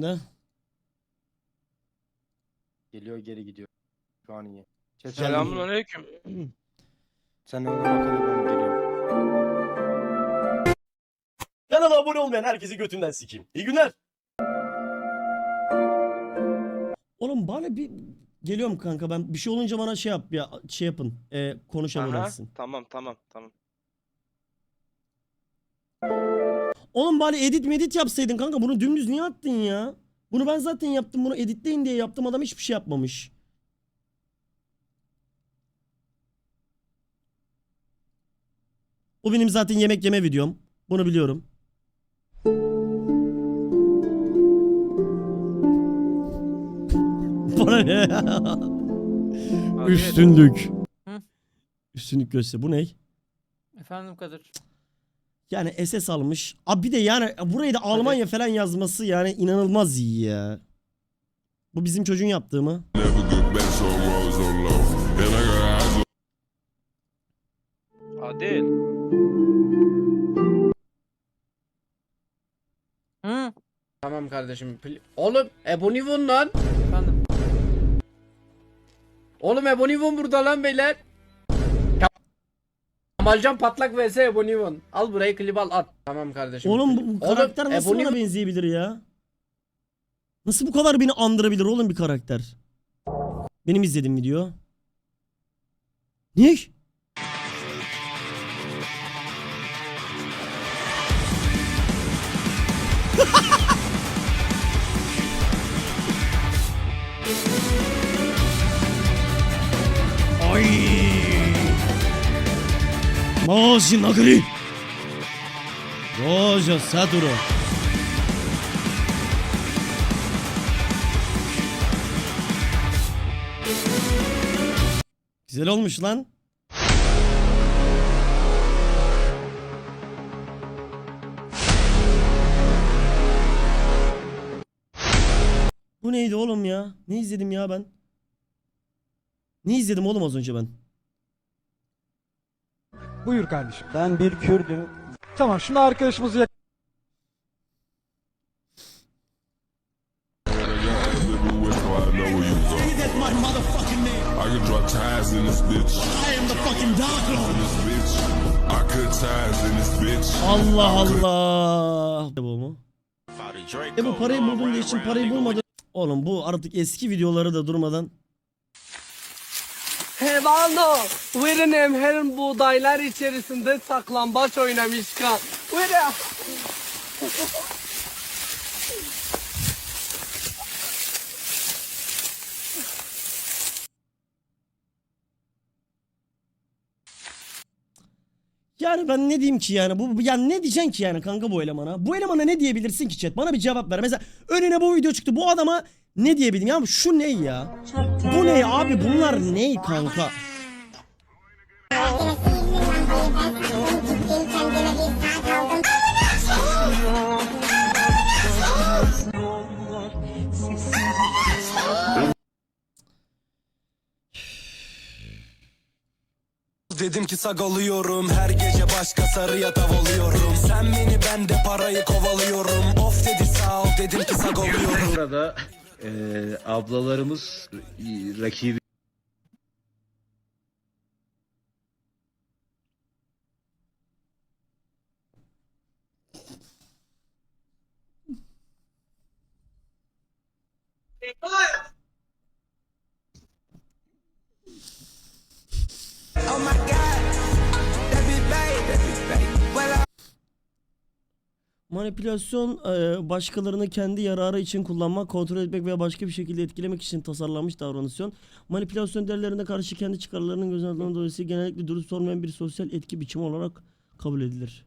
Ne? Geliyor geri gidiyor. Şu an iyi. Chat Selamun aleyküm. Sen bakalım ben geliyorum. Kanala abone olmayan herkesi götünden sikeyim. İyi günler. Oğlum bana bir geliyorum kanka ben bir şey olunca bana şey yap ya şey yapın. E, konuşabilirsin. Tamam tamam tamam. Oğlum bari edit medit yapsaydın kanka bunu dümdüz niye attın ya? Bunu ben zaten yaptım bunu editleyin diye yaptım adam hiçbir şey yapmamış. Bu benim zaten yemek yeme videom. Bunu biliyorum. Bana ne Üstünlük. Üstünlük göster. Bu ne? Efendim Kadir. Yani SS almış. Abi bir de yani burayı da Almanya falan yazması yani inanılmaz iyi ya. Bu bizim çocuğun yaptığı mı? Adil. Hı? Tamam kardeşim. Oğlum Ebonivon lan. Efendim. Oğlum Ebonivon burada lan beyler. Kemalcan patlak vs Ebonivon. Al burayı klip al at. Tamam kardeşim. Oğlum bu, bu Oğlum, karakter nasıl Ebony- bana benzeyebilir ya? Nasıl bu kadar beni andırabilir oğlum bir karakter? Benim izlediğim video. Ne? Maji Nagari. Saduro. Güzel olmuş lan. Bu neydi oğlum ya? Ne izledim ya ben? Ne izledim oğlum az önce ben? Buyur kardeşim. Ben bir Kürdüm. Tamam şimdi arkadaşımızı yak- I know where you go. I can draw ties in this bitch. I am the fucking doctor. In this bitch. I cut ties in this bitch. Allah Allah. Bu mu? E bu parayı buldun diye için parayı bulmadın. Oğlum bu artık eski videoları da durmadan. Hevano, Verenem her buğdaylar içerisinde saklambaç oynamış kan. Vere. Yani ben ne diyeyim ki yani bu- yani ne diyeceksin ki yani kanka bu elemana? Bu elemana ne diyebilirsin ki chat? Bana bir cevap ver. Mesela önüne bu video çıktı. Bu adama ne diyebilirim? Ya şu ne ya? Bu ne abi? Bunlar ne kanka? Dedim ki sagalıyorum her gece başka sarıya tav oluyorum Sen beni ben de parayı kovalıyorum Of dedi sağ ol dedim ki sagalıyorum Burada eee, ablalarımız e, rakibi Manipülasyon e, başkalarını kendi yararı için kullanmak, kontrol etmek veya başka bir şekilde etkilemek için tasarlanmış davranışın manipülasyon değerlerine karşı kendi çıkarlarının gözaltına dolayısıyla genellikle dürüst olmayan bir sosyal etki biçimi olarak kabul edilir.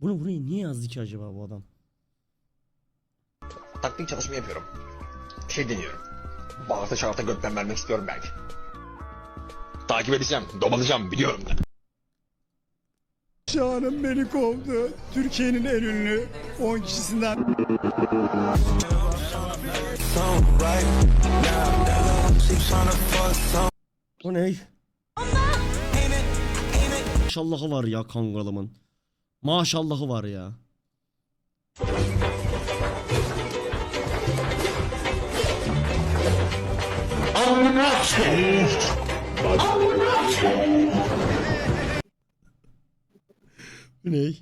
Bunu burayı niye yazdı ki acaba bu adam? taktik çalışma yapıyorum. Şey deniyorum. Bağırsa çağırsa gökten vermek istiyorum belki. Takip edeceğim, domalacağım biliyorum da. Tuğçe Hanım beni kovdu. Türkiye'nin en ünlü 10 kişisinden. Bu ne? Maşallahı var ya kangalımın. Maşallahı var ya. Amına koyayım. Amına koyayım. Bu ne?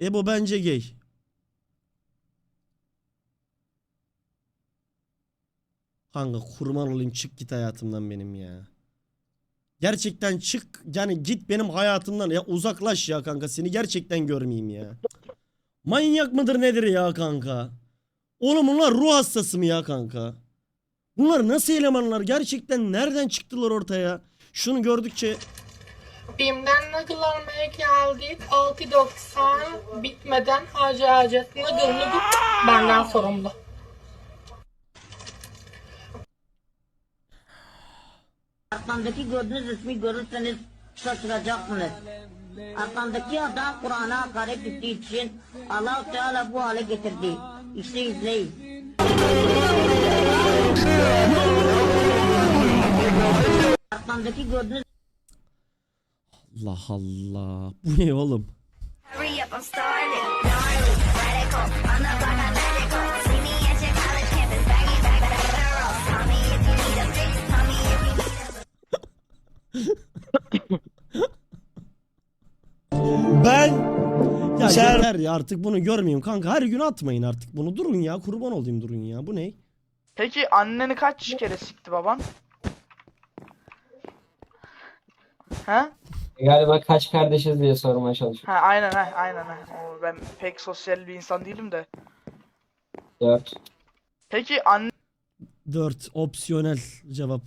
Ebo bence gay. Kanka kurban olayım çık git hayatımdan benim ya. Gerçekten çık yani git benim hayatımdan ya uzaklaş ya kanka seni gerçekten görmeyeyim ya. Manyak mıdır nedir ya kanka? Oğlum bunlar ruh hastası mı ya kanka? Bunlar nasıl elemanlar? Gerçekten nereden çıktılar ortaya? Şunu gördükçe BİM'den nakıl almaya geldik. 6.90 bitmeden harca harca. Nagıl nagıl benden sorumlu. Arkamdaki gördüğünüz ismi görürseniz şaşıracaksınız. Arkamdaki adam Kur'an'a hakaret ettiği için allah Teala bu hale getirdi. İşte izleyin. Arkamdaki gördüğünüz Allah Allah. Bu ne oğlum? Ben ya yeter ya artık bunu görmeyeyim kanka. Her gün atmayın artık bunu. Durun ya kurban olayım durun ya. Bu ne? Peki anneni kaç kere sikti baban? Ha? Galiba kaç kardeşiz diye sormaya çalışıyorum. Ha aynen ha aynen ha. O, ben pek sosyal bir insan değilim de. Dört. Peki anne 4 opsiyonel cevap.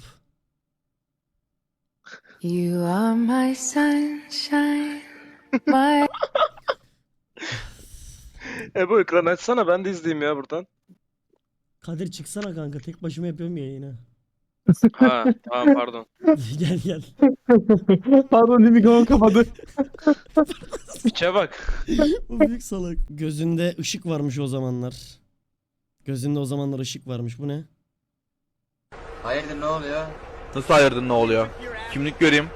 You are my sunshine. My Ebo ekran açsana ben de izleyeyim ya buradan. Kadir çıksana kanka tek başıma yapıyorum ya yine. Ha tamam pardon. gel gel. Pardon değil mikrofon kapadı. Piçe bak. Bu büyük salak. Gözünde ışık varmış o zamanlar. Gözünde o zamanlar ışık varmış. Bu ne? Hayırdır ne oluyor? Nasıl hayırdır ne oluyor? Kimlik göreyim.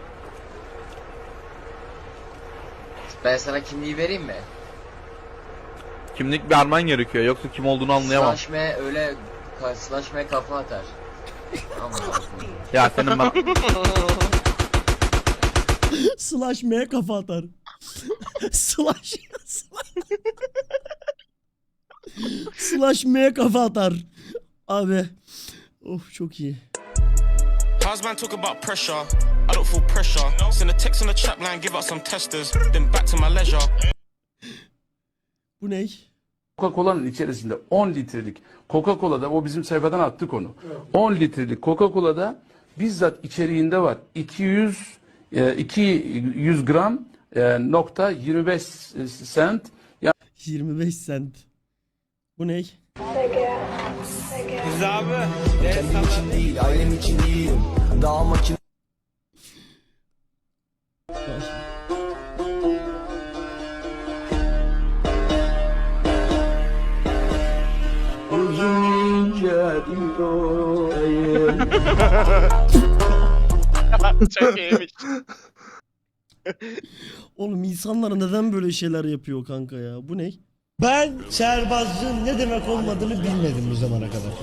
Ben sana kimliği vereyim mi? Kimlik vermen gerekiyor yoksa kim olduğunu anlayamam. Slaşmaya öyle slaşmaya kafa atar. Ya senin bana... Slash M'ye kafa atar. Slash. Slash M'ye kafa atar. Abi. Of çok iyi. How's man talk about pressure? I don't feel pressure. Send a text on the chat line, give out some testers. Then back to my leisure. Bu ne? Coca-Cola'nın içerisinde 10 litrelik Coca-Cola'da o bizim sayfadan attık onu. 10 litrelik Coca-Cola'da bizzat içeriğinde var. 200 e, 200 gram e, nokta 25 sent 25 sent. Bu ne? Ailem için iyiyim. Daha makine Çok iyiymiş. Oğlum insanlar neden böyle şeyler yapıyor kanka ya? Bu ne? Ben şerbazlığın ne demek olmadığını bilmedim bu zamana kadar.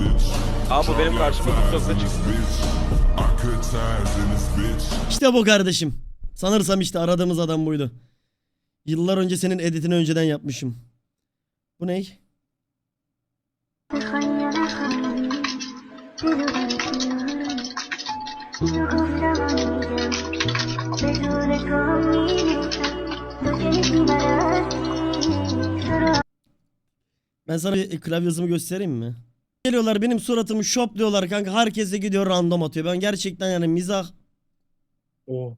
Bitch. Abi bu benim karşıma TikTok'ta çıktı. İşte bu kardeşim. Sanırsam işte aradığımız adam buydu. Yıllar önce senin editini önceden yapmışım. Bu ne? Ben sana bir klavye göstereyim mi? Geliyorlar benim suratımı şopluyorlar kanka. Herkese gidiyor random atıyor. Ben gerçekten yani mizah O.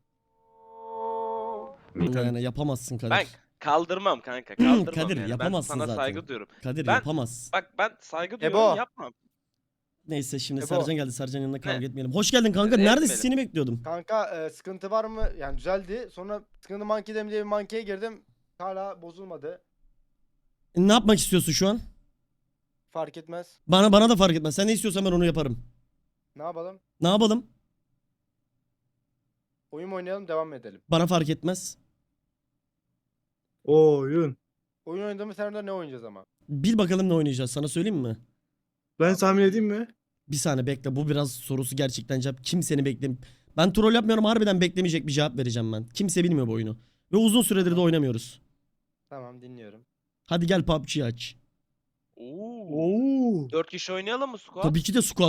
yani yapamazsın Kadir. Ben kaldırmam kanka kaldırmam Kadir, yani. yapamazsın ben sana zaten. saygı duyuyorum. Kadir Ben- yapamaz. Bak ben saygı Ebo. duyuyorum yapmam. Neyse şimdi Ebo. Sercan geldi. Sercan yanında kavga Ne? etmeyelim. Hoş geldin kanka. Ne Neredesin? etmeyelim? Seni bekliyordum. Kanka e, sıkıntı var mı? Yani düzeldi. Sonra sıkıntı monkey'de diye bir monkey'e girdim. Hala bozulmadı. E, Ne yapmak istiyorsun şu an? Fark etmez. Bana bana da fark etmez. Sen ne istiyorsan ben onu yaparım. Ne yapalım? Ne yapalım? Oyun mu oynayalım devam mı edelim? Bana fark etmez. Oyun. Oyun oynadığımız senaryoda ne oynayacağız ama? Bil bakalım ne oynayacağız sana söyleyeyim mi? Ben tahmin edeyim mi? Bir saniye bekle bu biraz sorusu gerçekten cevap. Kimsenin bekle. Ben troll yapmıyorum harbiden beklemeyecek bir cevap vereceğim ben. Kimse bilmiyor bu oyunu. Ve uzun süredir de oynamıyoruz. Tamam dinliyorum. Hadi gel PUBG aç. Oo. Oo. 4 kişi oynayalım mı squad? Tabii ki de squad